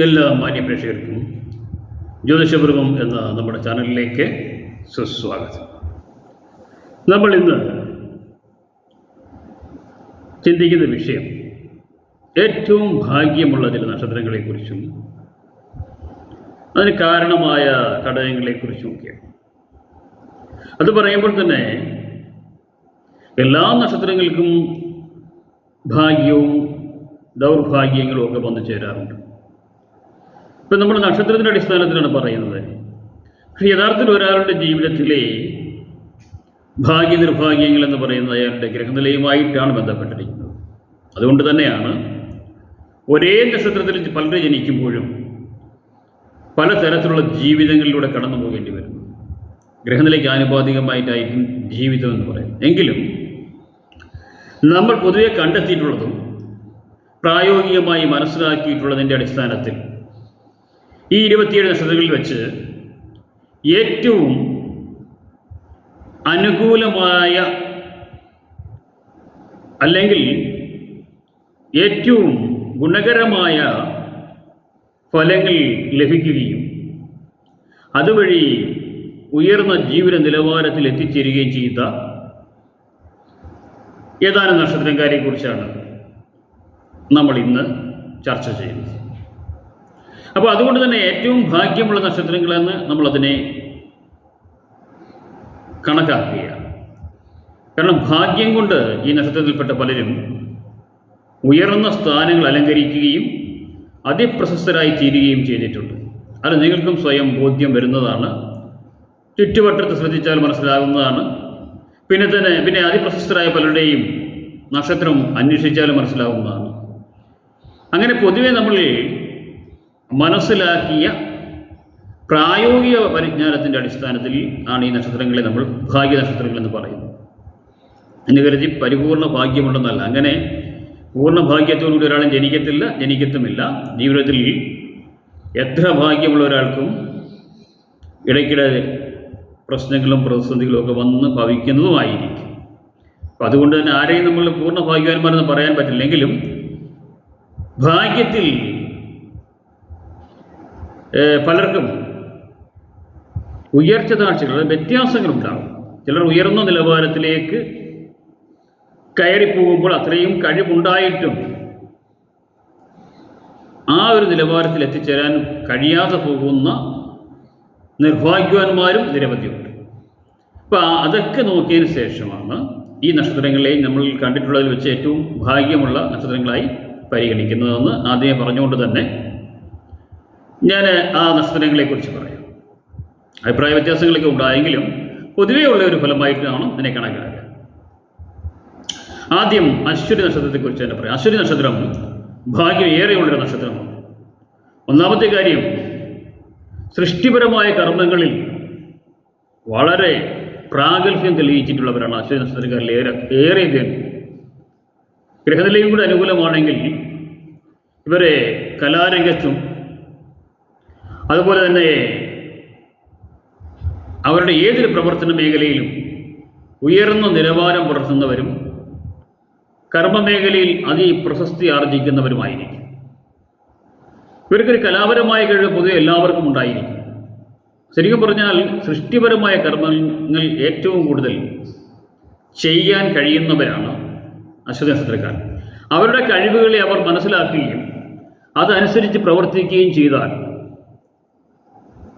എല്ലാ മാന്യപ്രേക്ഷകർക്കും ജ്യോതിഷപൂർവം എന്ന നമ്മുടെ ചാനലിലേക്ക് സുസ്വാഗതം. നമ്മൾ ഇന്ന് ചിന്തിക്കുന്ന വിഷയം ഏറ്റവും ഭാഗ്യമുള്ള ചില നക്ഷത്രങ്ങളെക്കുറിച്ചും അതിന് കാരണമായ ഘടകങ്ങളെക്കുറിച്ചുമൊക്കെയാണ്. അത് പറയുമ്പോൾ തന്നെ എല്ലാ നക്ഷത്രങ്ങൾക്കും ഭാഗ്യവും ദൗർഭാഗ്യങ്ങളും ഒക്കെ വന്നു ചേരാറുണ്ട്. ഇപ്പം നമ്മൾ നക്ഷത്രത്തിന്റെ അടിസ്ഥാനത്തിലാണ് പറയുന്നത്. പക്ഷെ യഥാർത്ഥത്തിൽ ഒരാളുടെ ജീവിതത്തിലെ ഭാഗ്യ നിർഭാഗ്യങ്ങൾ എന്ന് പറയുന്നത് അയാളുടെ ഗ്രഹനിലയുമായിട്ടാണ് ബന്ധപ്പെട്ടിരിക്കുന്നത്. അതുകൊണ്ട് തന്നെയാണ് ഒരേ നക്ഷത്രത്തിൽ പലരും ജനിക്കുമ്പോഴും പലതരത്തിലുള്ള ജീവിതങ്ങളിലൂടെ കടന്നു പോകേണ്ടി വരുന്നു. ഗ്രഹനിലയ്ക്ക് ആനുപാതികമായിട്ടായിരിക്കും ജീവിതം എന്ന് പറയുന്നത്. എങ്കിലും നമ്മൾ പൊതുവെ കണ്ടെത്തിയിട്ടുള്ളതും പ്രായോഗികമായി മനസ്സിലാക്കിയിട്ടുള്ളതിന്റെ അടിസ്ഥാനത്തിൽ ഈ ഇരുപത്തിയേഴ് നക്ഷത്രങ്ങളിൽ വെച്ച് ഏറ്റവും അനുകൂലമായ അല്ലെങ്കിൽ ഏറ്റവും ഗുണകരമായ ഫലങ്ങൾ ലഭിക്കുകയും അതുവഴി ഉയർന്ന ജീവിത നിലവാരത്തിൽ എത്തിച്ചേരുകയും ചെയ്ത ഏതാനും നക്ഷത്രക്കാരെക്കുറിച്ചാണ് നമ്മൾ ഇന്ന് ചർച്ച ചെയ്യുന്നത്. അപ്പോൾ അതുകൊണ്ട് തന്നെ ഏറ്റവും ഭാഗ്യമുള്ള നക്ഷത്രങ്ങളെന്ന് നമ്മളതിനെ കണക്കാക്കുകയാണ് കാരണം ഭാഗ്യം കൊണ്ട് ഈ നക്ഷത്രത്തിൽപ്പെട്ട പലരും ഉയർന്ന സ്ഥാനങ്ങൾ അലങ്കരിക്കുകയും അതിപ്രശസ്തരായി തീരുകയും ചെയ്തിട്ടുണ്ട്. അത് നിങ്ങൾക്കും സ്വയം ബോധ്യം വരുന്നതാണ്. ചുറ്റുവട്ടത്ത് ശ്രദ്ധിച്ചാൽ മനസ്സിലാകുന്നതാണ്. പിന്നെ തന്നെ പിന്നെ അതിപ്രശസ്തരായ പലരുടെയും നക്ഷത്രം അന്വേഷിച്ചാലും മനസ്സിലാവുന്നതാണ് അങ്ങനെ പൊതുവെ നമ്മൾ മനസ്സിലാക്കിയ പ്രായോഗിക പരിജ്ഞാനത്തിന്റെ അടിസ്ഥാനത്തിൽ ആണ് ഈ നക്ഷത്രങ്ങളെ നമ്മൾ ഭാഗ്യ നക്ഷത്രങ്ങൾ എന്ന് പറയുന്നത്. എന്ന് കരുതി പരിപൂർണ ഭാഗ്യമുണ്ടെന്നല്ല. അങ്ങനെ പൂർണ ഭാഗ്യത്തോടുകൂടി ഒരാളും ജനിക്കത്തില്ല ജനിക്കത്തുമില്ല. ജീവിതത്തിൽ എത്ര ഭാഗ്യമുള്ള ഒരാൾക്കും ഇടയ്ക്കിടെ പ്രശ്നങ്ങളും പ്രതിസന്ധികളും ഒക്കെ വന്ന് ഭവിക്കുന്നതുമായിരിക്കും അപ്പം അതുകൊണ്ട് തന്നെ ആരെയും നമ്മൾ പൂർണ ഭാഗ്യവാന്മാരെന്ന് പറയാൻ പറ്റില്ലെങ്കിലും ഭാഗ്യത്തിൽ പലർക്കും ഉയർച്ച താഴ്ചകൾ വ്യത്യാസങ്ങളുണ്ടാകും. ചിലർ ഉയർന്ന നിലവാരത്തിലേക്ക് കയറിപ്പോകുമ്പോൾ അത്രയും കഴിവുണ്ടായിട്ടും ആ ഒരു നിലവാരത്തിൽ എത്തിച്ചേരാൻ കഴിയാതെ പോകുന്ന നിർഭാഗ്യവാന്മാരും നിരവധിയുണ്ട് അപ്പോൾ അതൊക്കെ നോക്കിയതിന് ശേഷമാണ് ഈ നക്ഷത്രങ്ങളെ നമ്മൾ കണ്ടിട്ടുള്ളതിൽ വെച്ച് ഏറ്റവും ഭാഗ്യമുള്ള നക്ഷത്രങ്ങളായി പരിഗണിക്കുന്നതെന്ന് ആദ്യമേ പറഞ്ഞുകൊണ്ട് തന്നെ ഞാൻ ആ നക്ഷത്രങ്ങളെക്കുറിച്ച് പറയാം. അഭിപ്രായ വ്യത്യാസങ്ങളൊക്കെ ഉണ്ടായെങ്കിലും പൊതുവെയുള്ള ഒരു ഫലമായിട്ടാണ് ഇതിനെ കണക്കാക്കുക. ആദ്യം അശ്വതി നക്ഷത്രത്തെക്കുറിച്ച് തന്നെ പറയാം. അശ്വതി നക്ഷത്രം ഭാഗ്യം ഏറെയുള്ളൊരു നക്ഷത്രമാണ്. ഒന്നാമത്തെ കാര്യം സൃഷ്ടിപരമായ കർമ്മങ്ങളിൽ വളരെ പ്രാഗൽഭ്യം തെളിയിച്ചിട്ടുള്ളവരാണ് അശ്വതി നക്ഷത്രക്കാരിൽ ഏറെ ഏറെ പേർ. ഗ്രഹനിലയും കൂടെ അനുകൂലമാണെങ്കിൽ ഇവരെ കലാരംഗത്തും അതുപോലെ തന്നെ അവരുടെ ഏതൊരു പ്രവർത്തന മേഖലയിലും ഉയർന്ന നിലവാരം പുലർത്തുന്നവരും കർമ്മമേഖലയിൽ അതിപ്രശസ്തി ആർജിക്കുന്നവരുമായിരിക്കും. ഇവർക്കൊരു കലാപരമായ കഴിവ് പൊതുവെ എല്ലാവർക്കും ഉണ്ടായിരിക്കും. ശരിക്കും പറഞ്ഞാൽ സൃഷ്ടിപരമായ കർമ്മങ്ങൾ ഏറ്റവും കൂടുതൽ ചെയ്യാൻ കഴിയുന്നവരാണ് അശ്വതി നക്ഷത്രക്കാർ. അവരുടെ കഴിവുകളെ അവർ മനസ്സിലാക്കുകയും അതനുസരിച്ച് പ്രവർത്തിക്കുകയും ചെയ്താൽ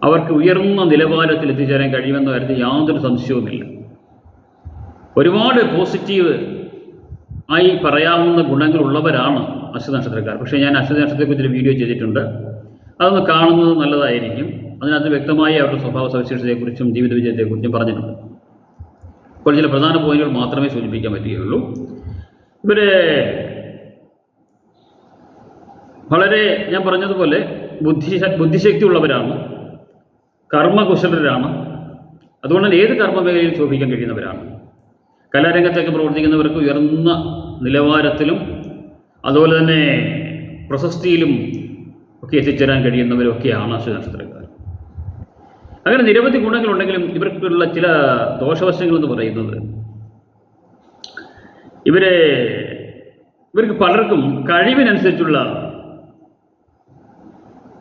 അവർക്ക് ഉയർന്ന നിലവാരത്തിൽ എത്തിച്ചേരാൻ കഴിയുമെന്ന കാര്യത്തിൽ യാതൊരു സംശയവുമില്ല. ഒരുപാട് പോസിറ്റീവ് ആയി പറയാവുന്ന ഗുണങ്ങളുള്ളവരാണ് അശ്വതി നക്ഷത്രക്കാർ. പക്ഷേ ഞാൻ അശ്വതി നക്ഷത്രത്തെക്കുറിച്ച് വീഡിയോ ചെയ്തിട്ടുണ്ട്. അതൊന്ന് കാണുന്നത് നല്ലതായിരിക്കും. അതിനകത്ത് വ്യക്തമായി അവരുടെ സ്വഭാവ സവിശേഷതയെക്കുറിച്ചും ജീവിത വിജയത്തെക്കുറിച്ചും പറഞ്ഞിട്ടുണ്ട്. ഇപ്പോൾ ചില പ്രധാന പോയിന്റുകൾ മാത്രമേ സൂചിപ്പിക്കാൻ പറ്റുകയുള്ളൂ. ഇവരെ വളരെ ഞാൻ പറഞ്ഞതുപോലെ ബുദ്ധി ബുദ്ധിശക്തി ഉള്ളവരാണ് കർമ്മകുശലരാണ്. അതുകൊണ്ട് ഏത് കർമ്മമേഖലയിൽ ശോഭിക്കാൻ കഴിയുന്നവരാണ്. കലാരംഗത്തൊക്കെ പ്രവർത്തിക്കുന്നവർക്ക് ഉയർന്ന നിലവാരത്തിലും അതുപോലെ തന്നെ പ്രശസ്തിയിലും ഒക്കെ എത്തിച്ചേരാൻ കഴിയുന്നവരൊക്കെയാണ് അശ്വനക്ഷത്രക്കാർ അങ്ങനെ നിരവധി ഗുണങ്ങളുണ്ടെങ്കിലും ഇവർക്കുള്ള ചില ദോഷവശങ്ങൾ എന്ന് പറയുന്നത് ഇവരെ ഇവർക്ക് പലർക്കും കഴിവിനനുസരിച്ചുള്ള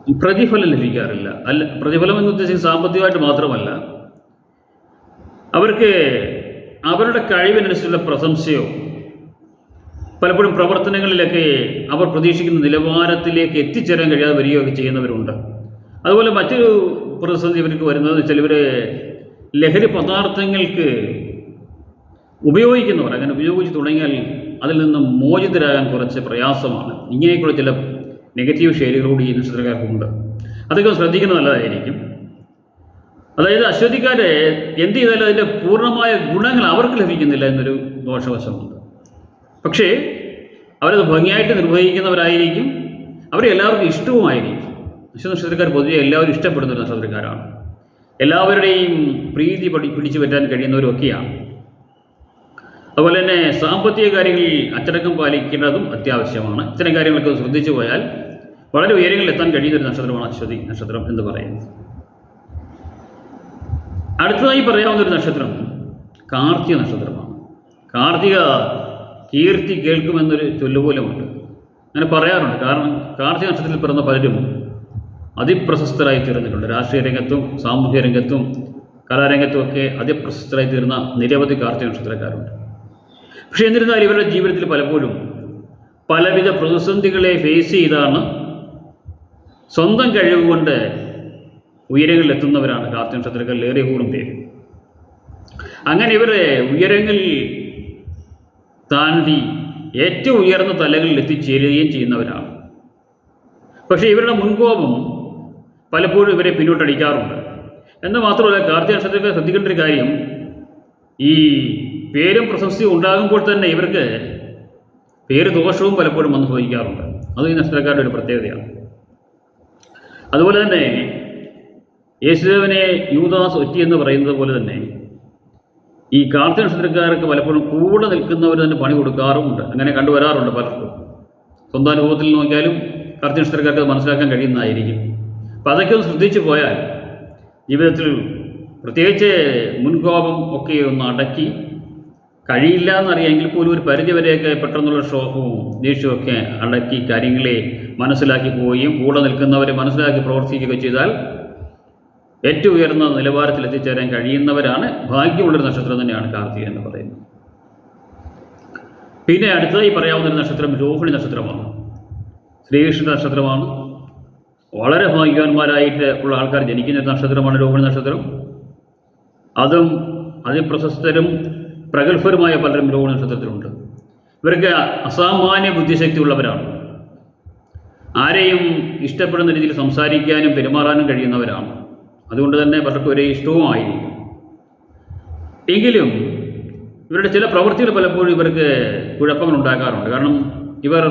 പ്രതിഫലം ലഭിക്കാറില്ല. അല്ല പ്രതിഫലം എന്ന് ഉദ്ദേശിക്കുന്നത് സാമ്പത്തികമായിട്ട് മാത്രമല്ല അവർക്ക് അവരുടെ കഴിവിനനുസരിച്ചുള്ള പ്രശംസയോ പലപ്പോഴും പ്രവർത്തനങ്ങളിലൊക്കെ അവർ പ്രതീക്ഷിക്കുന്ന നിലവാരത്തിലേക്ക് എത്തിച്ചേരാൻ കഴിയാതെ വരികയൊക്കെ ചെയ്യുന്നവരുണ്ട്. അതുപോലെ മറ്റൊരു പ്രതിസന്ധി ഇവർക്ക് വരുന്നത് വെച്ചാൽ ഇവർ ലഹരി പദാർത്ഥങ്ങൾക്ക് ഉപയോഗിക്കുന്നവർ അങ്ങനെ ഉപയോഗിച്ച് തുടങ്ങിയാൽ അതിൽ നിന്നും മോചിതരാകാൻ കുറച്ച് പ്രയാസമാണ്. ഇങ്ങനെയൊക്കെയുള്ള ചില നെഗറ്റീവ് ഷെയറുകളോട് ഈ നക്ഷത്രക്കാർക്കുണ്ട് അതൊക്കെ ശ്രദ്ധിക്കുന്നത് നല്ലതായിരിക്കും. അതായത് അശ്വതിക്കാരെ എന്ത് ചെയ്താലും അതിന്റെ പൂർണമായ ഗുണങ്ങൾ അവർക്ക് ലഭിക്കുന്നില്ല എന്നൊരു ദോഷവശമുണ്ട്. പക്ഷേ അവരത് ഭംഗിയായിട്ട് നിർവഹിക്കുന്നവരായിരിക്കും. അവരെ എല്ലാവർക്കും ഇഷ്ടവുമായിരിക്കും. അശ്വ നക്ഷത്രക്കാർ പൊതുവെ എല്ലാവരും ഇഷ്ടപ്പെടുന്ന ഒരു നക്ഷത്രക്കാരാണ്. എല്ലാവരുടെയും പ്രീതി പഠി പിടിച്ചു പറ്റാൻ കഴിയുന്നവരൊക്കെയാണ്. അതുപോലെ തന്നെ സാമ്പത്തിക കാര്യങ്ങളിൽ അച്ചടക്കം പാലിക്കേണ്ടതും അത്യാവശ്യമാണ്. ഇത്തരം കാര്യങ്ങളൊക്കെ ശ്രദ്ധിച്ചു പോയാൽ വളരെ ഉയരങ്ങളിൽ എത്താൻ കഴിയുന്ന ഒരു നക്ഷത്രമാണ് അശ്വതി നക്ഷത്രം എന്ന് പറയുന്നത്. അടുത്തതായി പറയാവുന്ന ഒരു നക്ഷത്രം കാർത്തിക നക്ഷത്രമാണ്. കാർത്തിക കീർത്തി കേൾക്കുമെന്നൊരു ചൊല്ലുപോലുമുണ്ട്. അങ്ങനെ പറയാറുണ്ട്. കാരണം കാർത്തിക നക്ഷത്രത്തിൽ പിറന്ന പലരും അതിപ്രശസ്തരായി തീർന്നിട്ടുണ്ട്. രാഷ്ട്രീയ രംഗത്തും സാമൂഹ്യ രംഗത്തും കലാരംഗത്തും ഒക്കെ അതിപ്രശസ്തരായി തീർന്ന നിരവധി കാർത്തിക നക്ഷത്രക്കാരുണ്ട്. പക്ഷേ എന്നിരുന്നാലും ഇവരുടെ ജീവിതത്തിൽ പലപ്പോഴും പലവിധ പ്രതിസന്ധികളെ ഫേസ് ചെയ്താണ് സ്വന്തം കഴിവുകൊണ്ട് ഉയരങ്ങളിൽ എത്തുന്നവരാണ് കാർത്തിക നക്ഷത്രക്കാരിൽ ഏറെ കൂടും പേര്. അങ്ങനെ ഇവരെ ഉയരങ്ങളിൽ താണ്ടി ഏറ്റവും ഉയർന്ന തലങ്ങളിൽ എത്തിച്ചേരുകയും ചെയ്യുന്നവരാണ്. പക്ഷേ ഇവരുടെ മുൻകോപം പലപ്പോഴും ഇവരെ പിന്നോട്ടടിക്കാറുണ്ട്. എന്ന് മാത്രമല്ല കാർത്തിക നക്ഷത്രക്കാർ ശ്രദ്ധിക്കേണ്ട ഒരു കാര്യം ഈ പേരും പ്രശസ്തിയും ഉണ്ടാകുമ്പോൾ തന്നെ ഇവർക്ക് പേര് ദോഷവും പലപ്പോഴും വന്ന് ഭവിക്കാറുണ്ട് അത് ഈ നക്ഷത്രക്കാരുടെ ഒരു പ്രത്യേകതയാണ്. അതുപോലെ തന്നെ യേശുദേവനെ യൂദാസ് ഒറ്റി എന്ന് പറയുന്നത് പോലെ തന്നെ ഈ കാർത്തിക നക്ഷത്രക്കാർക്ക് പലപ്പോഴും കൂടെ നിൽക്കുന്നവർ തന്നെ പണി കൊടുക്കാറുമുണ്ട്. അങ്ങനെ കണ്ടുവരാറുണ്ട് പലർക്കും. സ്വന്തം അനുഭവത്തിൽ നോക്കിയാലും കാർത്തിക നക്ഷത്രക്കാർക്ക് മനസ്സിലാക്കാൻ കഴിയുന്നതായിരിക്കും. അപ്പം അതൊക്കെ ഒന്ന് ശ്രദ്ധിച്ചു പോയാൽ ജീവിതത്തിൽ പ്രത്യേകിച്ച് മുൻകോപം ഒക്കെ ഒന്ന് അടക്കി കഴിയില്ല എന്നറിയാമെങ്കിൽ പോലും ഒരു പരിധിവരെയൊക്കെ പെട്ടെന്നുള്ള ഷോപ്പും ദേഷ്യമൊക്കെ അടക്കി കാര്യങ്ങളെ മനസ്സിലാക്കി പോവുകയും കൂടെ നിൽക്കുന്നവരെ മനസ്സിലാക്കി പ്രവർത്തിക്കുകയൊക്കെ ചെയ്താൽ ഏറ്റവും ഉയർന്ന നിലവാരത്തിൽ എത്തിച്ചേരാൻ കഴിയുന്നവരാണ്. ഭാഗ്യമുള്ളൊരു നക്ഷത്രം തന്നെയാണ് കാർത്തിക എന്ന് പറയുന്നത്. പിന്നെ അടുത്തതായി പറയാവുന്ന ഒരു നക്ഷത്രം രോഹിണി നക്ഷത്രമാണ്. ശ്രീകൃഷ്ണ നക്ഷത്രമാണ്. വളരെ ഭാഗ്യവാന്മാരായിട്ട് ഉള്ള ആൾക്കാർ ജനിക്കുന്ന ഒരു നക്ഷത്രമാണ് രോഹിണി നക്ഷത്രം. അതും അതിപ്രശസ്തരും പ്രഗത്ഭരുമായ പലരും രോഹിണി നക്ഷത്രത്തിലുണ്ട് ഇവർക്ക് അസാമാന്യ ബുദ്ധിശക്തി ഉള്ളവരാണ് ആരെയും ഇഷ്ടപ്പെടുന്ന രീതിയിൽ സംസാരിക്കാനും പെരുമാറാനും കഴിയുന്നവരാണ്. അതുകൊണ്ട് തന്നെ പലർക്കും ഒരേ ഇഷ്ടവുമായിരിക്കും എങ്കിലും ഇവരുടെ ചില പ്രവൃത്തികൾ പലപ്പോഴും ഇവർക്ക് കുഴപ്പങ്ങൾ ഉണ്ടാക്കാറുണ്ട് കാരണം ഇവർ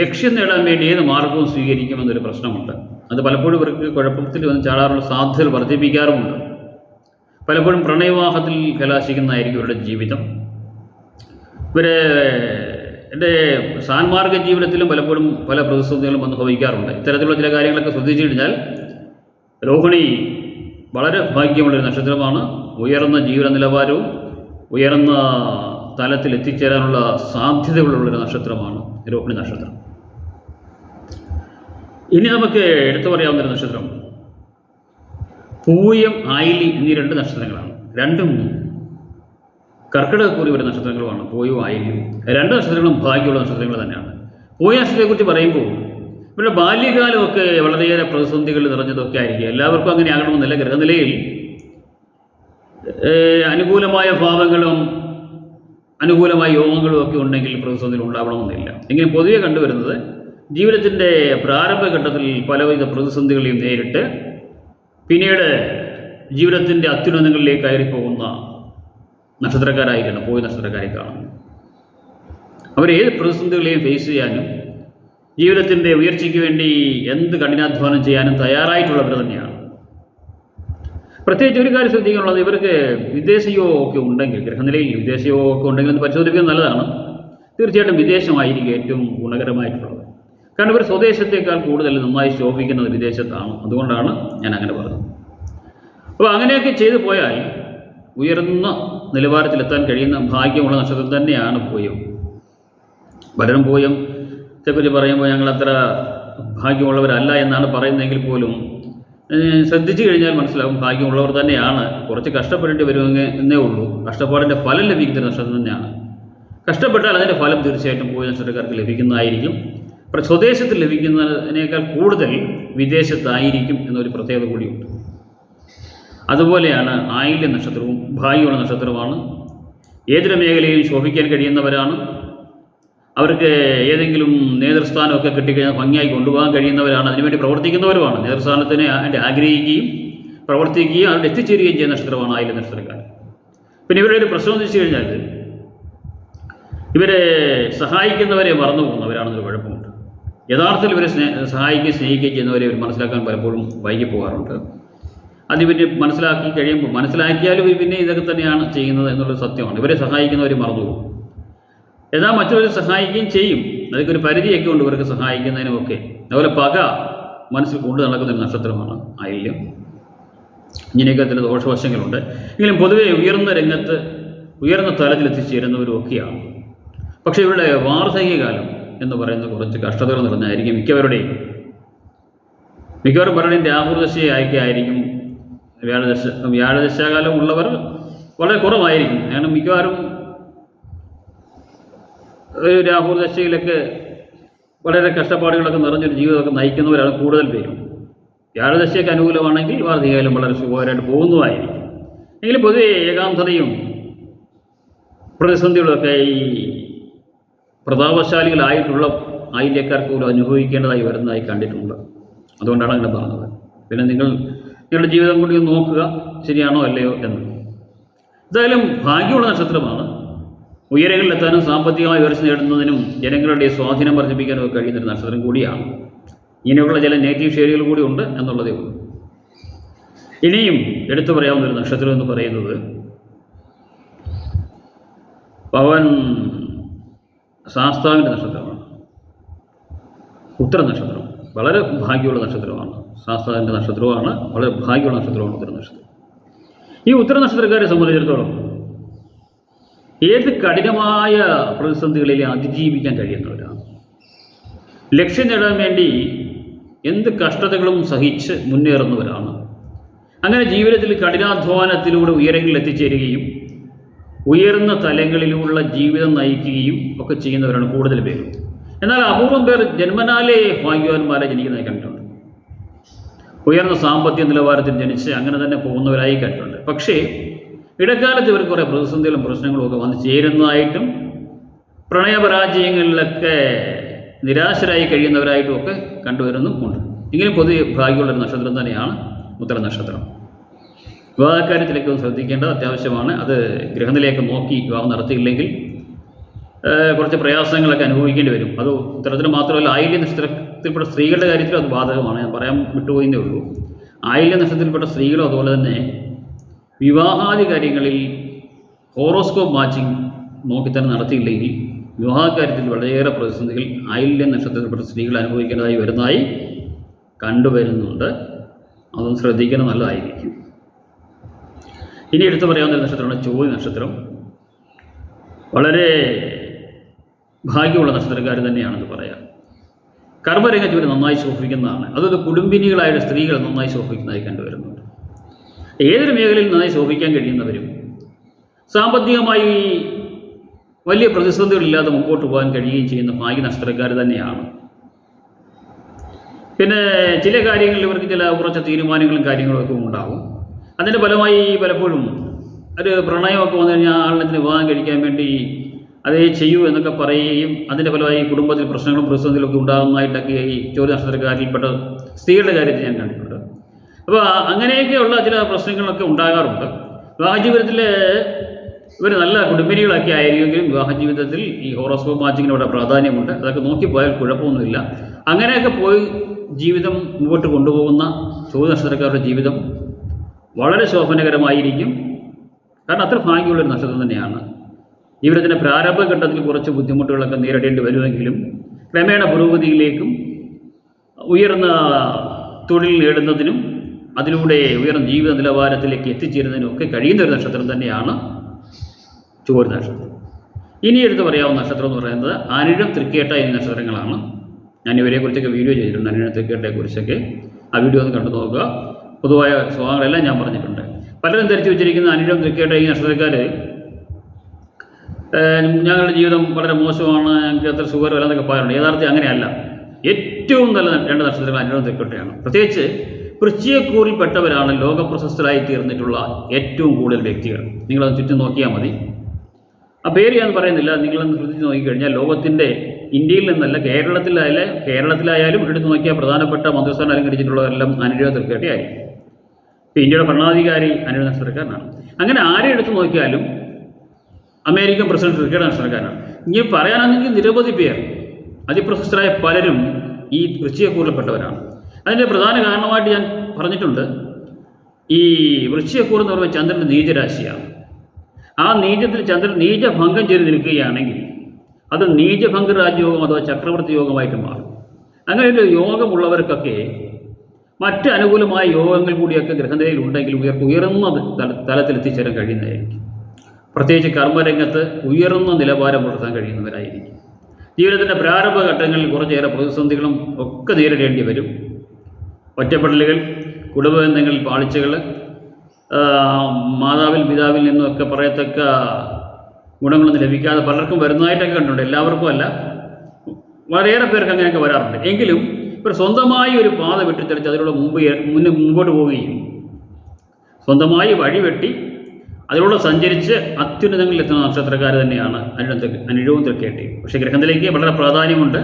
ലക്ഷ്യം നേടാൻ വേണ്ടി ഏത് മാർഗവും സ്വീകരിക്കുമെന്നൊരു പ്രശ്നമുണ്ട്. അത് പലപ്പോഴും ഇവർക്ക് കുഴപ്പത്തിൽ വന്ന് ചാടാറുള്ള സാധ്യതകൾ വർദ്ധിപ്പിക്കാറുമുണ്ട്. പലപ്പോഴും പ്രണയവാഹത്തിൽ കലാശിക്കുന്നതായിരിക്കും ഇവരുടെ ജീവിതം. ഇവർ എന്റെ സാൻമാർഗ ജീവിതത്തിലും പലപ്പോഴും പല പ്രതിസന്ധികളും വന്ന് ഭവിക്കാറുണ്ട് ഇത്തരത്തിലുള്ള ചില കാര്യങ്ങളൊക്കെ ശ്രദ്ധിച്ചു കഴിഞ്ഞാൽ രോഹിണി വളരെ ഭാഗ്യമുള്ളൊരു നക്ഷത്രമാണ്. ഉയർന്ന ജീവിത നിലവാരവും ഉയർന്ന തലത്തിൽ എത്തിച്ചേരാനുള്ള സാധ്യതകളുള്ളൊരു നക്ഷത്രമാണ് രോഹിണി നക്ഷത്രം. ഇനി നമുക്ക് എടുത്തു പറയാവുന്നൊരു നക്ഷത്രം. പൂയം ആയിലി എന്നീ രണ്ട് നക്ഷത്രങ്ങളാണ്. രണ്ടും കൂടി വരുന്ന നക്ഷത്രങ്ങളുമാണ്. പൂയും ആയിലും രണ്ട് നക്ഷത്രങ്ങളും ഭാഗ്യമുള്ള നക്ഷത്രങ്ങൾ തന്നെയാണ്. പൂയ നക്ഷത്രത്തെക്കുറിച്ച് പറയുമ്പോൾ ഇവരുടെ ബാല്യകാലമൊക്കെ വളരെയേറെ പ്രതിസന്ധികൾ നിറഞ്ഞതൊക്കെ ആയിരിക്കും. എല്ലാവർക്കും അങ്ങനെ ആകണമെന്നില്ല. ഗ്രഹനിലയിൽ അനുകൂലമായ ഭാവങ്ങളും അനുകൂലമായ യോഗങ്ങളും ഒക്കെ ഉണ്ടെങ്കിൽ പ്രതിസന്ധികൾ ഉണ്ടാവണമെന്നില്ല. എങ്കിലും പൊതുവെ കണ്ടുവരുന്നത് ജീവിതത്തിന്റെ പ്രാരംഭഘട്ടത്തിൽ പലവിധ പ്രതിസന്ധികളെയും നേരിട്ട് പിന്നീട് ജീവിതത്തിന്റെ അത്യുന്നതങ്ങളിലേക്ക് കയറിപ്പോകുന്ന നക്ഷത്രക്കാരായിരിക്കണം പോയി നക്ഷത്രക്കാരെ കാണുന്നു. അവർ ഏത് പ്രതിസന്ധികളെയും ഫേസ് ചെയ്യാനും ജീവിതത്തിന്റെ ഉയർച്ചയ്ക്ക് വേണ്ടി എന്ത് കഠിനാധ്വാനം ചെയ്യാനും തയ്യാറായിട്ടുള്ളവർ തന്നെയാണ്. പ്രത്യേകിച്ച് ഒരു കാര്യം ശ്രദ്ധിക്കാനുള്ളത് ഇവർക്ക് വിദേശയോഗം ഒക്കെ ഉണ്ടെങ്കിൽ ഗ്രഹനിലയിൽ വിദേശയോഗം ഒക്കെ ഉണ്ടെങ്കിൽ എന്ന് പരിശോധിക്കുന്നത് നല്ലതാണ്. തീർച്ചയായിട്ടും വിദേശമായിരിക്കും ഏറ്റവും ഗുണകരമായിട്ടുള്ളത്. കാരണം ഇവർ സ്വദേശത്തേക്കാൾ കൂടുതൽ നന്നായി ശോഭിക്കുന്നത് വിദേശത്താണ്. അതുകൊണ്ടാണ് ഞാൻ അങ്ങനെ പറഞ്ഞത്. അപ്പോൾ അങ്ങനെയൊക്കെ ചെയ്തു പോയാൽ ഉയർന്ന നിലവാരത്തിലെത്താൻ കഴിയുന്ന ഭാഗ്യമുള്ള നക്ഷത്രം തന്നെയാണ് പൂയം. പലരും പൂയം പറയുമ്പോൾ ഞങ്ങൾ അത്ര ഭാഗ്യമുള്ളവരല്ല എന്നാണ് പറയുന്നതെങ്കിൽ പോലും ശ്രദ്ധിച്ചു കഴിഞ്ഞാൽ മനസ്സിലാകും ഭാഗ്യമുള്ളവർ തന്നെയാണ്. കുറച്ച് കഷ്ടപ്പെടേണ്ടി വരുമെങ്കിൽ എന്നേ ഉള്ളൂ. കഷ്ടപ്പാടിന്റെ ഫലം ലഭിക്കുന്ന നക്ഷത്രം തന്നെയാണ്. കഷ്ടപ്പെട്ടാൽ അതിന്റെ ഫലം തീർച്ചയായിട്ടും പോയി നക്ഷത്രക്കാർക്ക് ലഭിക്കുന്നതായിരിക്കും. സ്വദേശത്ത് ലഭിക്കുന്നതിനേക്കാൾ കൂടുതൽ വിദേശത്തായിരിക്കും എന്നൊരു പ്രത്യേകത കൂടിയുണ്ട്. അതുപോലെയാണ് ആയില്യ നക്ഷത്രവും ഭാഗ്യമുള്ള നക്ഷത്രമാണ് ഏതൊരു മേഖലയും ശോഭിക്കാൻ കഴിയുന്നവരാണ്. അവർക്ക് ഏതെങ്കിലും നേതൃസ്ഥാനമൊക്കെ കിട്ടിക്കഴിഞ്ഞാൽ ഭംഗിയായി കൊണ്ടുപോകാൻ കഴിയുന്നവരാണ്. അതിനുവേണ്ടി പ്രവർത്തിക്കുന്നവരുമാണ്. നേതൃസ്ഥാനത്തിന് അതിന്റെ ആഗ്രഹിക്കുകയും പ്രവർത്തിക്കുകയും അവരുടെ എത്തിച്ചേരുകയും ചെയ്യുന്ന നക്ഷത്രമാണ് ആയില്യ നക്ഷത്രക്കാർ. പിന്നെ ഇവരുടെ ഒരു പ്രശ്നം എന്ന് വെച്ച് കഴിഞ്ഞാൽ ഇവരെ സഹായിക്കുന്നവരെ മറന്നു പോകുന്നവരാണെന്നൊരു യഥാർത്ഥത്തിൽ ഇവരെ സ്നേ സഹായിക്കുകയും സ്നേഹിക്കുകയും ചെയ്യുന്നവരെ ഇവർ മനസ്സിലാക്കാൻ പലപ്പോഴും വൈകി പോകാറുണ്ട്. അത് ഇവർ മനസ്സിലാക്കി കഴിയുമ്പോൾ മനസ്സിലാക്കിയാലും പിന്നെ ഇതൊക്കെ തന്നെയാണ് ചെയ്യുന്നത് എന്നുള്ളത് സത്യമാണ്. ഇവരെ സഹായിക്കുന്നവർ മറന്നു പോകും എന്നാൽ മറ്റുള്ളവരെ സഹായിക്കുകയും ചെയ്യും. അതൊക്കെ ഒരു പരിധിയൊക്കെ ഉണ്ട് ഇവർക്ക് സഹായിക്കുന്നതിനുമൊക്കെ. അതുപോലെ പക മനസ്സിൽ കൊണ്ടു നടക്കുന്ന ഒരു നക്ഷത്രമാണ് ആയില്യം. ഇങ്ങനെയൊക്കെ ചില ദോഷവശങ്ങളുണ്ട്. എങ്കിലും പൊതുവെ ഉയർന്ന രംഗത്ത് ഉയർന്ന തലത്തിൽ എത്തിച്ചേരുന്നവരും ഒക്കെയാണ് പക്ഷേ ഇവരുടെ വാർദ്ധക്യകാലം എന്ന് കുറച്ച് കഷ്ടതകൾ നിറഞ്ഞായിരിക്കും മിക്കവരുടെയും. മിക്കവാറും പലരുടെയും രാഹുദശയൊക്കെ ആയിരിക്കും. വ്യാഴദശ വ്യാഴദശാകാലം ഉള്ളവർ വളരെ കുറവായിരിക്കും. കാരണം മിക്കവാറും രാഹുദശയിലൊക്കെ വളരെ കഷ്ടപ്പാടുകളൊക്കെ നിറഞ്ഞൊരു ജീവിതമൊക്കെ നയിക്കുന്നവരാണ് കൂടുതൽ പേരും. വ്യാഴദശയ്ക്ക് അനുകൂലമാണെങ്കിൽ വാർദ്ധകാലം വളരെ സുഖകരമായിട്ട് പോകുന്നതായിരിക്കും. എങ്കിലും പൊതുവെ ഏകാന്തതയും പ്രതിസന്ധികളൊക്കെ ഈ പ്രതാപശാലികളായിട്ടുള്ള ആയില്യക്കാർക്ക് പോലും അനുഭവിക്കേണ്ടതായി വരുന്നതായി കണ്ടിട്ടുണ്ട്. അതുകൊണ്ടാണ് അങ്ങനെ പറഞ്ഞത്. പിന്നെ നിങ്ങൾ നിങ്ങളുടെ ജീവിതം കൂടി നോക്കുക ശരിയാണോ അല്ലയോ എന്ന്. എന്തായാലും ഭാഗ്യമുള്ള നക്ഷത്രമാണ്. ഉയരങ്ങളിലെത്താനും സാമ്പത്തികമായി ഉയർച്ച നേടുന്നതിനും ജനങ്ങളുടെ സ്വാധീനം വർദ്ധിപ്പിക്കാനും ഒക്കെ കഴിയുന്ന ഒരു നക്ഷത്രം കൂടിയാണ്. ഇങ്ങനെയുള്ള ചില നെഗറ്റീവ് ഷെയറുകൾ കൂടി ഉണ്ട് എന്നുള്ളതേ ഉള്ളൂ. ഇനിയും എടുത്തു പറയാവുന്ന ഒരു നക്ഷത്രം എന്ന് പറയുന്നത് പവൻ ശാസ്താവിന്റെ നക്ഷത്രമാണ്. ഉത്തര നക്ഷത്രം വളരെ ഭാഗ്യമുള്ള നക്ഷത്രമാണ്. ശാസ്താവിന്റെ നക്ഷത്രമാണ് വളരെ ഭാഗ്യമുള്ള നക്ഷത്രമാണ് ഉത്തര നക്ഷത്രം ഈ ഉത്തര നക്ഷത്രക്കാരെ സംബന്ധിച്ചിടത്തോളം ഏത് കഠിനമായ പ്രതിസന്ധികളിലെ അതിജീവിക്കാൻ കഴിയുന്നവരാണ്. ലക്ഷ്യം നേടാൻ വേണ്ടി എന്ത് കഷ്ടതകളും സഹിച്ച് മുന്നേറുന്നവരാണ്. അങ്ങനെ ജീവിതത്തിൽ കഠിനാധ്വാനത്തിലൂടെ ഉയരങ്ങളിൽ എത്തിച്ചേരുകയും ഉയർന്ന തലങ്ങളിലുള്ള ജീവിതം നയിക്കുകയും ഒക്കെ ചെയ്യുന്നവരാണ് കൂടുതൽ പേരും എന്നാൽ അപൂർവം പേർ ജന്മനാലേ ഭാഗ്യവാന്മാരെ ജനിക്കുന്നതായി കണ്ടിട്ടുണ്ട്. ഉയർന്ന സാമ്പത്തിക നിലവാരത്തിൽ ജനിച്ച് അങ്ങനെ തന്നെ പോകുന്നവരായി കണ്ടിട്ടുണ്ട്. പക്ഷേ ഇടക്കാലത്ത് ഇവർക്ക് കുറേ പ്രതിസന്ധികളും പ്രശ്നങ്ങളും ഒക്കെ വന്നു ചേരുന്നതായിട്ടും പ്രണയപരാജയങ്ങളിലൊക്കെ നിരാശരായി കഴിയുന്നവരായിട്ടും ഒക്കെ കണ്ടുവരുന്നുമുണ്ട്. ഇങ്ങനെ പൊതുവെ ഭാഗ്യമുള്ള ഒരു നക്ഷത്രം തന്നെയാണ് ഉത്തര നക്ഷത്രം. വിവാഹക്കാര്യത്തിലേക്ക് ഒന്ന് ശ്രദ്ധിക്കേണ്ടത് അത്യാവശ്യമാണ്. അത് ഗൃഹനിലയൊക്കെ നോക്കി വിവാഹം നടത്തിയില്ലെങ്കിൽ കുറച്ച് പ്രയാസങ്ങളൊക്കെ അനുഭവിക്കേണ്ടി വരും. അത് ഇത്തരത്തിന് മാത്രമല്ല ആയില്യ നക്ഷത്രത്തിൽപ്പെട്ട സ്ത്രീകളുടെ കാര്യത്തിലും അത് ബാധകമാണ്. ഞാൻ പറയാൻ വിട്ടുപോയിന്നേ ഉള്ളൂ. ആയില്യ നക്ഷത്രത്തിൽപ്പെട്ട സ്ത്രീകളും അതുപോലെ തന്നെ വിവാഹാദി കാര്യങ്ങളിൽ ഹോറോസ്കോപ്പ് മാച്ചിങ് നോക്കി തന്നെ നടത്തിയില്ലെങ്കിൽ വിവാഹകാര്യത്തിൽ വളരെയേറെ പ്രതിസന്ധികൾ ആയില്യ നക്ഷത്രത്തിൽപ്പെട്ട സ്ത്രീകൾ അനുഭവിക്കേണ്ടതായി വരുന്നതായി കണ്ടുവരുന്നുണ്ട്. അതൊന്ന് ശ്രദ്ധിക്കുന്നത് നല്ലതായിരിക്കും. ഇനി എടുത്തു പറയാവുന്ന നക്ഷത്രമാണ് ചോതി നക്ഷത്രം. വളരെ ഭാഗ്യമുള്ള നക്ഷത്രക്കാർ തന്നെയാണെന്ന് പറയാം. കർമ്മരംഗത്ത് ഇവർ നന്നായി ശോഭിക്കുന്നതാണ്. അതൊരു കുടുംബിനികളായ സ്ത്രീകൾ നന്നായി ശോഭിക്കുന്നതായി കണ്ടുവരുന്നുണ്ട്. ഏതൊരു മേഖലയിൽ നന്നായി ശോഭിക്കാൻ കഴിയുന്നവരും സാമ്പത്തികമായി വലിയ പ്രതിസന്ധികളില്ലാതെ മുമ്പോട്ട് പോകാൻ കഴിയുകയും ചെയ്യുന്ന ഭാഗ്യ നക്ഷത്രക്കാർ തന്നെയാണ്. പിന്നെ ചില കാര്യങ്ങളിൽ ഇവർക്ക് ചില കുറച്ച് തീരുമാനങ്ങളും കാര്യങ്ങളും ഒക്കെ ഉണ്ടാകും. അതിന്റെ ഫലമായി പലപ്പോഴും ഒരു പ്രണയമൊക്കെ വന്നു കഴിഞ്ഞാൽ ആളിനത്തിന് വിവാഹം കഴിക്കാൻ വേണ്ടി അതേ ചെയ്യൂ എന്നൊക്കെ പറയുകയും അതിന്റെ ഫലമായി കുടുംബത്തിൽ പ്രശ്നങ്ങളും പ്രതിസന്ധികളും ഒക്കെ ഉണ്ടാകുന്നതായിട്ടൊക്കെ ഈ ചോദ്യ നക്ഷത്രക്കാരിൽപ്പെട്ട സ്ത്രീകളുടെ കാര്യത്തിൽ ഞാൻ കണ്ടിട്ടുണ്ട്. അപ്പോൾ അങ്ങനെയൊക്കെയുള്ള ചില പ്രശ്നങ്ങളൊക്കെ ഉണ്ടാകാറുണ്ട്. വിവാഹ ജീവിതത്തിൽ ഇവർ നല്ല കുടുംബിനികളൊക്കെ ആയിരിക്കുമെങ്കിലും വിവാഹ ജീവിതത്തിൽ ഈ ഹോറോസ്കോപ്പ് മാച്ചിങ്ങിന് ഇവിടെ പ്രാധാന്യമുണ്ട്. അതൊക്കെ നോക്കിപ്പോയാൽ കുഴപ്പമൊന്നുമില്ല. അങ്ങനെയൊക്കെ പോയി ജീവിതം മുമ്പോട്ട് കൊണ്ടുപോകുന്ന ചോദ്യ നക്ഷത്രക്കാരുടെ ജീവിതം വളരെ ശോഭനകരമായിരിക്കും. കാരണം അത്ര ഭാഗ്യമുള്ളൊരു നക്ഷത്രം തന്നെയാണ്. ജീവിതത്തിന്റെ പ്രാരംഭഘട്ടത്തിൽ കുറച്ച് ബുദ്ധിമുട്ടുകളൊക്കെ നേരിടേണ്ടി വരുമെങ്കിലും ക്രമേണ പുരോഗതിയിലേക്കും ഉയർന്ന തൊഴിൽ നേടുന്നതിനും അതിലൂടെ ഉയർന്ന ജീവിത നിലവാരത്തിലേക്ക് എത്തിച്ചേരുന്നതിനും ഒക്കെ കഴിയുന്ന ഒരു നക്ഷത്രം തന്നെയാണ് ചോര നക്ഷത്രം. ഇനി എടുത്ത് പറയാവുന്ന നക്ഷത്രം എന്ന് പറയുന്നത് അനിഴം തൃക്കേട്ട എന്നീ നക്ഷത്രങ്ങളാണ്. ഞാൻ ഇവരെക്കുറിച്ചൊക്കെ വീഡിയോ ചെയ്തിട്ടുണ്ട്. അനിഴത്തേക്കേട്ടെ കുറിച്ചൊക്കെ ആ വീഡിയോ ഒന്ന് കണ്ടു നോക്കുക. പൊതുവായ സ്വഭാവങ്ങളെല്ലാം ഞാൻ പറഞ്ഞിട്ടുണ്ട്. പലരും ധരിച്ചു വെച്ചിരിക്കുന്ന അനിഴം തൃക്കേട്ട ഈ നക്ഷത്രക്കാർ ഞങ്ങളുടെ ജീവിതം വളരെ മോശമാണ് ഞങ്ങൾക്ക് അത്ര സുഖകരമല്ല എന്നൊക്കെ പറയാറുണ്ട്. യഥാർത്ഥത്തിൽ അങ്ങനെയല്ല. ഏറ്റവും നല്ല രണ്ട് നക്ഷത്രങ്ങൾ അനിഴം തൃക്കേട്ടയാണ്. പ്രത്യേകിച്ച് വൃശ്ചികക്കൂറിൽപ്പെട്ടവരാണ് ലോകപ്രശസ്തരായി തീർന്നിട്ടുള്ള ഏറ്റവും കൂടുതൽ വ്യക്തികൾ. നിങ്ങളത് ചുറ്റും നോക്കിയാൽ മതി. ആ പേര് ഞാൻ പറയുന്നില്ല. നിങ്ങളൊന്ന് ശ്രദ്ധിച്ച് നോക്കിക്കഴിഞ്ഞാൽ ലോകത്തിന്റെ ഇന്ത്യയിൽ നിന്നല്ല കേരളത്തിലായാലും കേരളത്തിലായാലും എടുത്തു നോക്കിയാൽ പ്രധാനപ്പെട്ട മന്ത്രിസ്ഥാനം അലങ്കരിച്ചിട്ടുള്ളവരെല്ലാം അനുരോധ തൃക്കേട്ടയായിരിക്കും. ഇന്ത്യയുടെ ഭരണാധികാരി അനുരൂപ നക്ഷത്രക്കാരനാണ് അങ്ങനെ ആരെ എടുത്തു നോക്കിയാലും അമേരിക്കൻ പ്രസിഡന്റ് റിക്കേഡ് നക്ഷത്രക്കാരനാണ് ഇനി പറയാനാണെങ്കിൽ നിരവധി പേർ അതിപ്രശസ്തരായ പലരും ഈ വൃശ്ചികക്കൂറിൽപ്പെട്ടവരാണ്. അതിന്റെ പ്രധാന കാരണമായിട്ട് ഞാൻ പറഞ്ഞിട്ടുണ്ട് ഈ വൃശ്ചികക്കൂർ എന്ന് പറയുമ്പോൾ ചന്ദ്രന്റെ നീചരാശിയാണ്. ആ നീചത്തിൽ ചന്ദ്രൻ നീചഭംഗം ചെയ്ത് നിൽക്കുകയാണെങ്കിൽ അത് നീചഭംഗ രാജയോഗം അഥവാ ചക്രവർത്തി യോഗമായിട്ട് മാറും. അങ്ങനെ ഒരു യോഗമുള്ളവർക്കൊക്കെ മറ്റ് അനുകൂലമായ യോഗങ്ങൾ കൂടിയൊക്കെ ഗ്രഹനിലയിൽ ഉണ്ടെങ്കിൽ ഉയർ ഉയർന്ന തല- തലത്തിൽ എത്തിച്ചേരാൻ കഴിയുന്നതായിരിക്കും. പ്രത്യേകിച്ച് കർമ്മരംഗത്ത് ഉയർന്ന നിലവാരം പുലർത്താൻ കഴിയുന്നവരായിരിക്കും. ജീവിതത്തിന്റെ പ്രാരംഭ ഘട്ടങ്ങളിൽ കുറച്ചേറെ പ്രതിസന്ധികളും ഒക്കെ നേരിടേണ്ടി വരും. ഒറ്റപ്പെടലുകൾ കുടുംബബന്ധങ്ങളിൽ പാളിച്ചകൾ മാതാവിൽ പിതാവിൽ നിന്നൊക്കെ പറയത്തക്ക ഗുണങ്ങളൊന്നും ലഭിക്കാതെ പലർക്കും വരുന്നതായിട്ടൊക്കെ കണ്ടിട്ടുണ്ട്. എല്ലാവർക്കും അല്ല. വളരെയേറെ പേർക്ക് അങ്ങനെയൊക്കെ വരാറുണ്ട്. എങ്കിലും ഇവർ സ്വന്തമായി ഒരു പാത വെട്ടിത്തെളിച്ച് അതിലൂടെ മുമ്പ് മുന്നേ മുമ്പോട്ട് പോവുകയും സ്വന്തമായി വഴി വെട്ടി അതിലൂടെ സഞ്ചരിച്ച് അത്യുന്നതങ്ങളിൽ എത്തുന്ന നക്ഷത്രക്കാർ തന്നെയാണ് അനുരവും അനുരവും തൃക്കേട്ടി പക്ഷേ ഗ്രഹത്തിലേക്ക് വളരെ പ്രാധാന്യമുണ്ട്.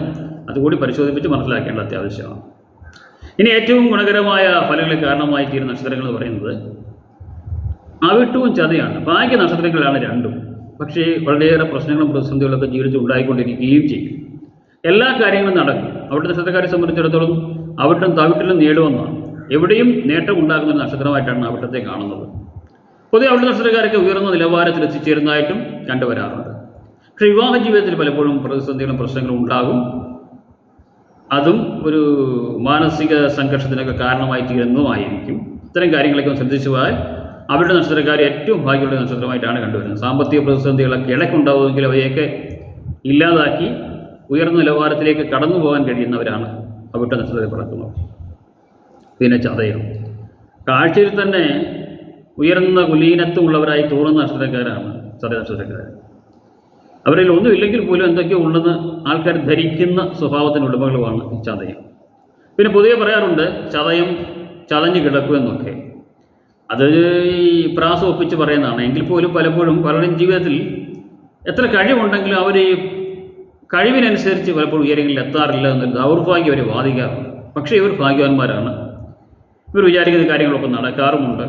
അതുകൂടി പരിശോധിപ്പിച്ച് മനസ്സിലാക്കേണ്ട അത്യാവശ്യമാണ്. ഇനി ഏറ്റവും ഗുണകരമായ ഫലങ്ങളിൽ കാരണമായി തീരുന്ന നക്ഷത്രങ്ങൾ എന്ന് പറയുന്നത് അവിട്ടവും ചതയാണ്. ഭാഗ്യ നക്ഷത്രങ്ങളാണ് രണ്ടും. പക്ഷേ വളരെയേറെ പ്രശ്നങ്ങളും പ്രതിസന്ധികളൊക്കെ ജീവിതത്തിൽ ഉണ്ടായിക്കൊണ്ടിരിക്കുകയും ചെയ്യും. എല്ലാ കാര്യങ്ങളും നടക്കും. അവിടുത്തെ നക്ഷത്രക്കാരെ സംബന്ധിച്ചിടത്തോളം അവിട്ടം തവിട്ടിലും നേടുമെന്നാണ് എവിടെയും നേട്ടം ഉണ്ടാകുന്ന ഒരു നക്ഷത്രമായിട്ടാണ് അവിട്ടത്തെ കാണുന്നത്. പൊതുവെ അവിടുത്തെ നക്ഷത്രക്കാരൊക്കെ ഉയർന്ന നിലവാരത്തിൽ എത്തിച്ചേരുന്നതായിട്ടും കണ്ടുവരാറുണ്ട്. പക്ഷേ വിവാഹ ജീവിതത്തിൽ പലപ്പോഴും പ്രതിസന്ധികളും പ്രശ്നങ്ങളും ഉണ്ടാകും. അതും ഒരു മാനസിക സംഘർഷത്തിനൊക്കെ കാരണമായി തീരുന്നതുമായിരിക്കും. ഇത്തരം കാര്യങ്ങളൊക്കെ ശ്രദ്ധിച്ചു പോയാൽ അവരുടെ നക്ഷത്രക്കാർ ഏറ്റവും ഭാഗ്യമുള്ള നക്ഷത്രമായിട്ടാണ് കണ്ടുവരുന്നത്. സാമ്പത്തിക പ്രതിസന്ധികളൊക്കെ ഇടയ്ക്കുണ്ടാവുമെങ്കിൽ അവയൊക്കെ ഇല്ലാതാക്കി ഉയർന്ന നിലവാരത്തിലേക്ക് കടന്നു പോകാൻ കഴിയുന്നവരാണ് അവിട്ട നക്ഷത്രത്തിൽ പിറക്കുന്നത് പിന്നെ ചതയം. കാഴ്ചയിൽ തന്നെ ഉയർന്ന കുലീനത്വമുള്ളവരായി തോന്നുന്ന നക്ഷത്രക്കാരാണ് ചതയ നക്ഷത്രക്കാർ അവരിൽ ഒന്നുമില്ലെങ്കിൽ പോലും എന്തൊക്കെയോ ഉണ്ടെന്ന് ആൾക്കാർ ധരിക്കുന്ന സ്വഭാവത്തിന് ഉടമകളുമാണ് ഈ ചതയം. പിന്നെ പൊതുവെ പറയാറുണ്ട് ചതയം ചതഞ്ഞു കിടക്കുമെന്നൊക്കെ അത് ഈ പ്രാസം ഒപ്പിച്ച് പറയുന്നതാണ്. എങ്കിൽ പോലും പലപ്പോഴും പലരുടെയും ജീവിതത്തിൽ എത്ര കഴിവുണ്ടെങ്കിലും അവർ ഈ കഴിവിനനുസരിച്ച് പലപ്പോഴും ഉയരങ്ങളിൽ എത്താറില്ല എന്നൊരു ദൗർഭാഗ്യം അവർ വാദിക്കാറുണ്ട്. പക്ഷേ ഇവർ ഭാഗ്യവാന്മാരാണ്. ഇവർ വിചാരിക്കുന്ന കാര്യങ്ങളൊക്കെ നടക്കാറുമുണ്ട്.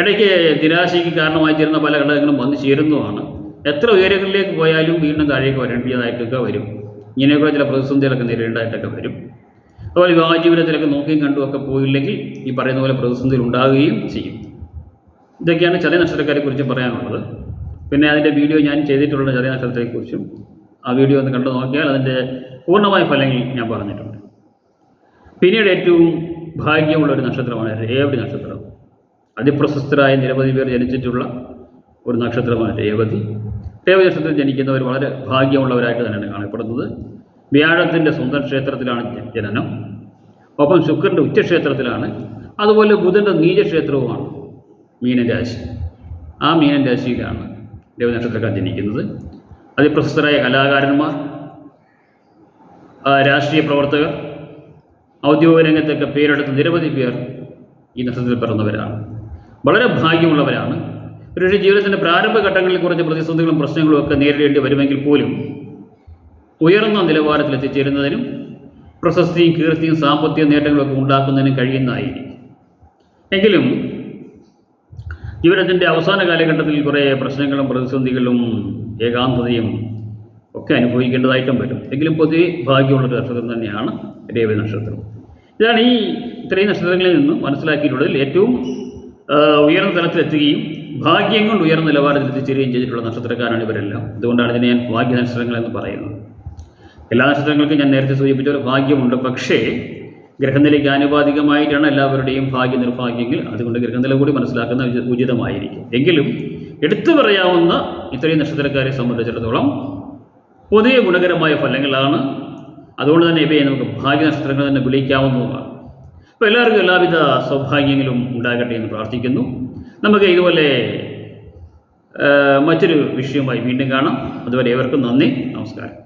ഇടയ്ക്ക് നിരാശയ്ക്ക് കാരണമായി തീരുന്ന പല ഘടകങ്ങളും വന്നു ചേരുന്നതുമാണ് എത്ര ഉയരങ്ങളിലേക്ക് പോയാലും വീണ്ടും താഴേക്ക് വരേണ്ടതായിട്ടൊക്കെ വരും. ഇങ്ങനെയൊക്കെ ചില പ്രതിസന്ധികളൊക്കെ നേരിടേണ്ടതായിട്ടൊക്കെ വരും. അതുപോലെ വിവാഹ ജീവിതത്തിലൊക്കെ നോക്കിയും കണ്ടുമൊക്കെ പോയില്ലെങ്കിൽ ഈ പറയുന്ന പോലെ പ്രതിസന്ധികൾ ഉണ്ടാകുകയും ചെയ്യും. ഇതൊക്കെയാണ് ചെറിയ നക്ഷത്രക്കാരെ കുറിച്ച് പറയാനുള്ളത്. പിന്നെ അതിന്റെ വീഡിയോ ഞാൻ ചെയ്തിട്ടുള്ള ചെറിയ നക്ഷത്രത്തെക്കുറിച്ചും ആ വീഡിയോ ഒന്ന് കണ്ടു നോക്കിയാൽ അതിന്റെ പൂർണമായ ഫലങ്ങൾ ഞാൻ പറഞ്ഞിട്ടുണ്ട്. പിന്നീട് ഏറ്റവും ഭാഗ്യമുള്ള ഒരു നക്ഷത്രമാണ് രേവതി നക്ഷത്രം. അതിപ്രശസ്തരായ നിരവധി പേർ ജനിച്ചിട്ടുള്ള ഒരു നക്ഷത്രമാണ് രേവതി. രേവതി നക്ഷത്രത്തിൽ ജനിക്കുന്നവർ വളരെ ഭാഗ്യമുള്ളവരായിട്ട് തന്നെയാണ് കാണപ്പെടുന്നത്. വ്യാഴത്തിന്റെ സ്വന്തം ക്ഷേത്രത്തിലാണ് ജനനം. ഒപ്പം ശുക്രന്റെ ഉച്ചക്ഷേത്രത്തിലാണ്. അതുപോലെ ബുധന്റെ നീചക്ഷേത്രവുമാണ് മീനൻ രാശി ആ മീനൻ രാശിയിലാണ് രേവതി നക്ഷത്രക്കാർ ജനിക്കുന്നത്. അതിപ്രശസ്തരായ കലാകാരന്മാർ രാഷ്ട്രീയ പ്രവർത്തകർ ഔദ്യോഗിക രംഗത്തൊക്കെ പേരെടുത്ത നിരവധി പേർ ഈ നക്ഷത്രത്തിൽ പിറന്നവരാണ്. വളരെ ഭാഗ്യമുള്ളവരാണ്. പക്ഷേ ജീവിതത്തിന്റെ പ്രാരംഭ ഘട്ടങ്ങളിൽ കുറച്ച് പ്രതിസന്ധികളും പ്രശ്നങ്ങളും ഒക്കെ നേരിടേണ്ടി വരുമെങ്കിൽ പോലും ഉയർന്ന നിലവാരത്തിൽ എത്തിച്ചേരുന്നതിനും പ്രശസ്തിയും കീർത്തിയും സാമ്പത്തിക നേട്ടങ്ങളൊക്കെ ഉണ്ടാക്കുന്നതിനും കഴിയുന്നതായിരിക്കും. എങ്കിലും ജീവിതത്തിന്റെ അവസാന കാലഘട്ടത്തിൽ കുറേ പ്രശ്നങ്ങളും പ്രതിസന്ധികളും ഏകാന്തതയും ഒക്കെ അനുഭവിക്കേണ്ടതായിട്ടും വരും എങ്കിലും പൊതുവെ ഭാഗ്യമുള്ള ഒരു നക്ഷത്രം തന്നെയാണ് രേവതി നക്ഷത്രം. ഇതാണ് ഈ ഇത്രയും നക്ഷത്രങ്ങളിൽ നിന്നും മനസ്സിലാക്കിയിട്ടുള്ളതിൽ ഏറ്റവും ഉയർന്ന തലത്തിലെത്തുകയും ഭാഗ്യം കൊണ്ട് ഉയർന്ന നിലവാരത്തിൽ എത്തിച്ചേരുകയും ചെയ്തിട്ടുള്ള നക്ഷത്രക്കാരാണ് ഇവരെല്ലാം. അതുകൊണ്ടാണ് ഇതിനെ ഞാൻ ഭാഗ്യ നക്ഷത്രങ്ങൾ എന്ന് പറയുന്നത്. എല്ലാ നക്ഷത്രങ്ങൾക്കും ഞാൻ നേരത്തെ സൂചിപ്പിച്ച ഒരു ഭാഗ്യമുണ്ട്. പക്ഷേ ഗ്രഹനിലയ്ക്ക് ആനുപാതികമായിട്ടാണ് എല്ലാവരുടെയും ഭാഗ്യ നിർഭാഗ്യങ്ങൾ അതുകൊണ്ട് ഗ്രഹനില കൂടി മനസ്സിലാക്കുന്ന ഉചിതമായിരിക്കും. എങ്കിലും എടുത്തു പറയാവുന്ന ഇത്രയും നക്ഷത്രക്കാരെ സംബന്ധിച്ചിടത്തോളം പൊതുവെ ഗുണകരമായ ഫലങ്ങളാണ്. അതുകൊണ്ട് തന്നെ ഇവയെ നമുക്ക് ഭാഗ്യ ഭാഗ്യനക്ഷത്രങ്ങൾ തന്നെ വിളിക്കാവുന്നതാണ് അപ്പോൾ എല്ലാവർക്കും എല്ലാവിധ സൗഭാഗ്യങ്ങളും ഉണ്ടാകട്ടെ എന്ന് പ്രാർത്ഥിക്കുന്നു. നമുക്ക് ഇതുപോലെ മറ്റൊരു വിഷയവുമായി വീണ്ടും കാണാം. അതുവരെ ഏവർക്കും നന്ദി നമസ്കാരം.